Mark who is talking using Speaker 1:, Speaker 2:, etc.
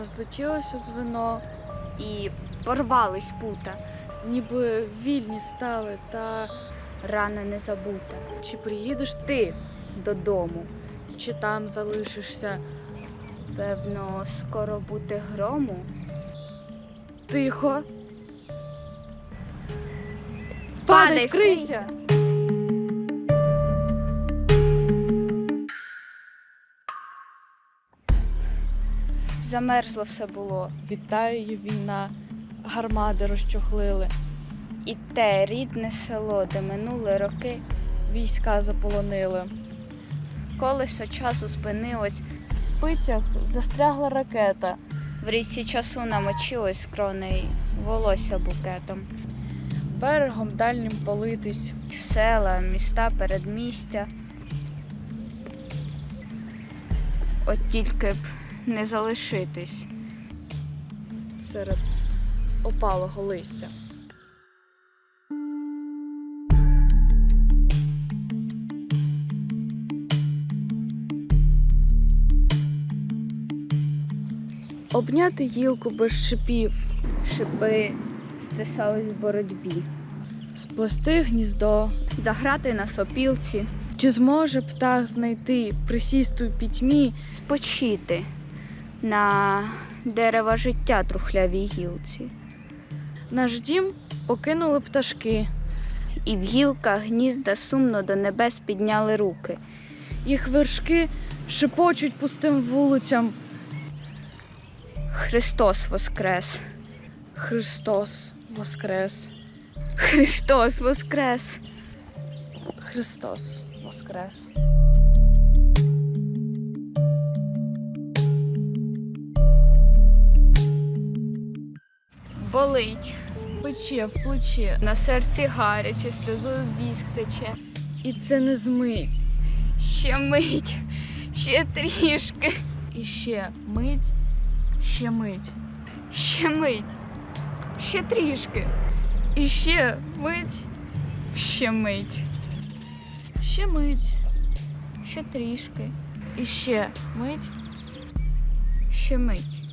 Speaker 1: розлетілося звено і порвались пута, ніби вільні стали, та рана не забута. Чи приїдеш ти додому, чи там залишишся? Певно, скоро бути грому. Тихо. Падай, вкрийся! Замерзло все було.
Speaker 2: Вітаю її війна, гармади розчохлили,
Speaker 1: І те рідне село, де минули роки,
Speaker 2: війська заполонили.
Speaker 1: колесо часу спинилось,
Speaker 2: В спицях застрягла ракета.
Speaker 1: в річці часу намочилось кронею, волосся букетом.
Speaker 2: Берегом дальнім политись,
Speaker 1: Села, міста, передмістя. От тільки б не залишитись.
Speaker 2: серед опалого листя. Обняти гілку без шипів,
Speaker 1: Шипи стисались в боротьбі.
Speaker 2: сплести гніздо.
Speaker 1: Заграти на сопілці,
Speaker 2: Чи зможе птах знайти присісти у пітьмі
Speaker 1: спочити на дерева життя трухлявій гілці.
Speaker 2: наш дім покинули пташки,
Speaker 1: І в гілках гнізда сумно до небес підняли руки.
Speaker 2: їх вершки шепочуть пустим вулицям.
Speaker 1: Христос воскрес!
Speaker 2: Христос Воскрес!
Speaker 1: Христос воскрес!
Speaker 2: Христос Воскрес!
Speaker 1: Болить,
Speaker 2: Пече в плечі,
Speaker 1: на серці гаряче, сльозою віск тече.
Speaker 2: і це не змить.
Speaker 1: Ще мить, ще трішки,
Speaker 2: І ще мить, ще мить,
Speaker 1: ще мить, ще трішки,
Speaker 2: і ще мить,
Speaker 1: ще мить,
Speaker 2: ще мить,
Speaker 1: ще трішки,
Speaker 2: і ще мить.
Speaker 1: ще мить.